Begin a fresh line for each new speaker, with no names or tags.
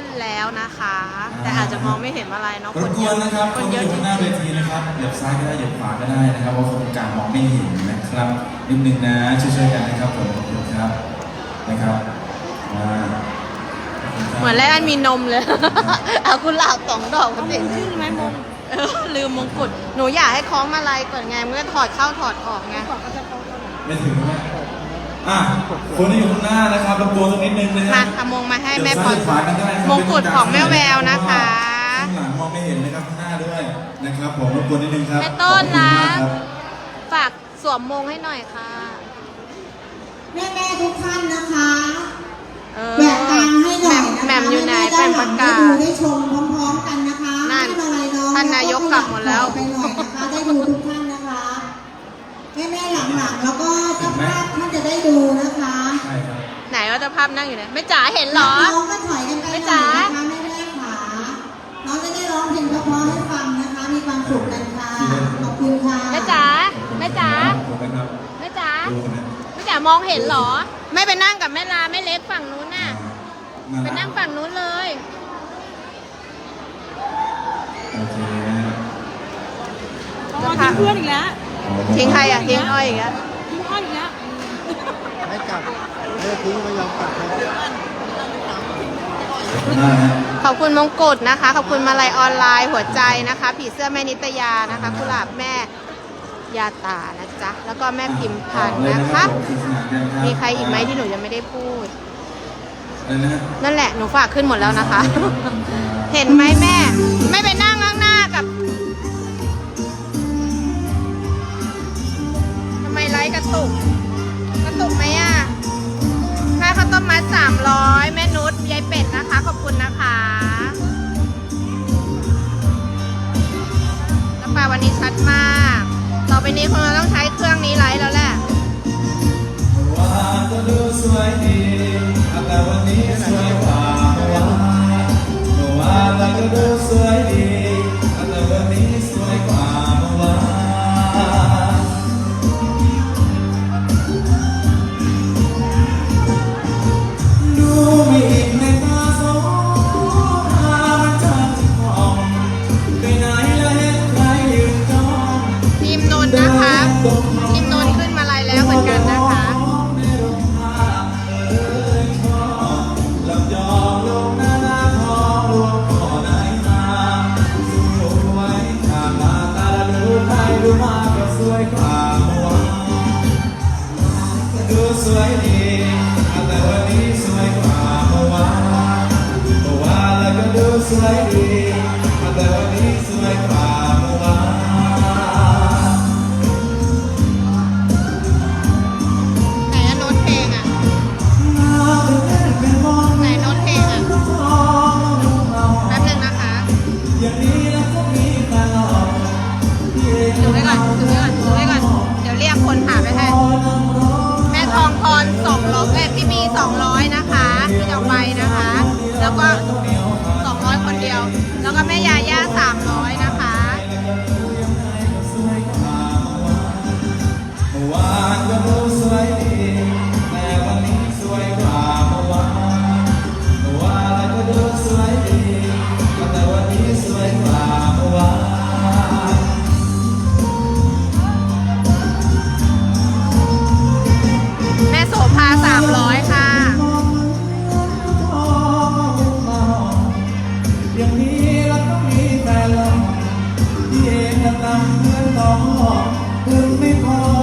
ขึ้นแล้วนะคะ แต่อาจจะมองไม่เห็นอะไรเนาะ
ร
ค
บ
น
ก
เย
วน
อะ
นะครับ
ค
คน
นเย
ที่
อะ
อยู่
จ
ข้างห
ริ
น้างเวทีนะครับเหยียบซ้ายก็ได้เหยียบขวาก็ได้นะครับเพราะคนกลางมองไม่เห็นนะครับนิดนึงนะช่วยๆกันนะครับผมขอบคุณครับนะครับอ่าขบคุณครับ
ๆเหมือนแรกอันมีนมเลย เอากุหลาบสองดอกกันสิ
ขึ้นไหมมง
เออลืมมงกุฎ หนูอยากให้คล้องมาลัยก่อนไงมันก็ถอดเข้าถอดออกไง
บอกก็จะเขาตอนไหน
ไม่ถึงไหม อะคนที่อยู่ข้างหน้านะครับรบกวนสักนิดนึงนะฮะ
มาทำมงมาให้แม่พร
เดี๋ยวซ้ายเดี๋ยวขวากันได้ครับ
มงกุฎของแม่แววนะคะ
ข้างหลังมองไม่เห็นนะครับข้างหน้าด้วยนะครับผมรบกวนนิดนึงครับ
แม่ต้น
ขอบคุณ
นะ
มากครับ
ฝากสวมมงให้หน่อยค่ะ
แม่แม่ๆทุกท่านนะคะ
เออ
แบกกลางให้หน่อยนะคะ
แหม่มอยู่ไหน
แม่
เป็น
ๆ
ประ
ด้านหลัง
กาศ
ได้ดูได้ชมพร้อมๆกันนะคะ
นั่น
ให้มาลัยน้อง
ท่านนายกกลับหมดแล้ว
ไปหน่อยนะคะได้ดูทุกท่านนะคะแม่แม่ๆ หลังๆ แล้วก็เจ้าภาพท่านจะได้ดูนะคะ
ใช่ครับ
ไหนว่าจะภาพนั่งอยู่ไหนไม่จ๋าเห็นเหรอ
น้องก็ถอยกันไปห
แม่
น่
จ๋า
อยนะคะแม่แม่ๆขาน้องจะได้ร้องเพลงเพราะๆให้ฟังนะคะ มีความสุขกันค่ะ ขอบคุณค่ะ
แม่จ๋าแม่จ๋า
ขอบคุณนะครับ
แม่จ๋า
ดูกันนะ
แม่จ๋ามองเห็นเหรอ ไม่ไปนั่งกับแม่ลาแม่เล็กฝั่งนู้นน่ะ
มา
ไปนั่งฝั่งนู้นเลย
โอเค
อ๋อทิ้งเพื่อนอีกแล้ว
ทิ้งใครอะทิ้งอ้อยอีกแล้ว
ทิ้งอ้อยอีกแล้ว
ไม่กลับเลิกทิ้งไม่ยอมกลับเลย
ขอบคุณมากนะ
ขอบคุณมงกุฎนะคะ ขอบคุณมาลัยออนไลน์หัวใจนะคะ ผีเสื้อแม่นิตยานะคะกุหลาบแม่ยาตานะจ๊ะ แล้วก็แม่พิมพันธ์นะคะ มีใครอีกไหมที่หนูยังไม่ได้พูด
อะไรนะฮะ
นั่นแหละหนูฝากขึ้นหมดแล้วนะคะ เห็นไหมแม่ ไม่ไปนั่ ตุก กระตุกไหมอะค่าข้าวต้มมัดสามร้อยแม่นุชยายเป็ดนะคะ ขอบคุณนะคะแล้วปลาวันนี้ชัดมาก ต่อไปนี้คงจะต้องใช้เครื่องนี้ไล
ท์แล้ว
แห
ละ ดูสวยดีแต่วันนี้สวยกว่าเมื่อวานเมื่อวานแล้วก็ดูสวยดีแต่วันนี้สวยกว่าเมื่อวาน
ไหนอะโน้ตเพลงอะไหนโน้ตเพลงอะแป๊บนึงนะคะ
อย่างนี้แล้วก็มีตลอด
ดูไว้ก่อนดูไว้ก่อน 200 นะคะพี่ดอกใบนะคะ แล้วก็ 200 คนเดียว แล้วก็แม่ยาย่า300 นะคะมื่อวานก็รู้ ลำเพื่อนต่อเพื่อนไม่พอ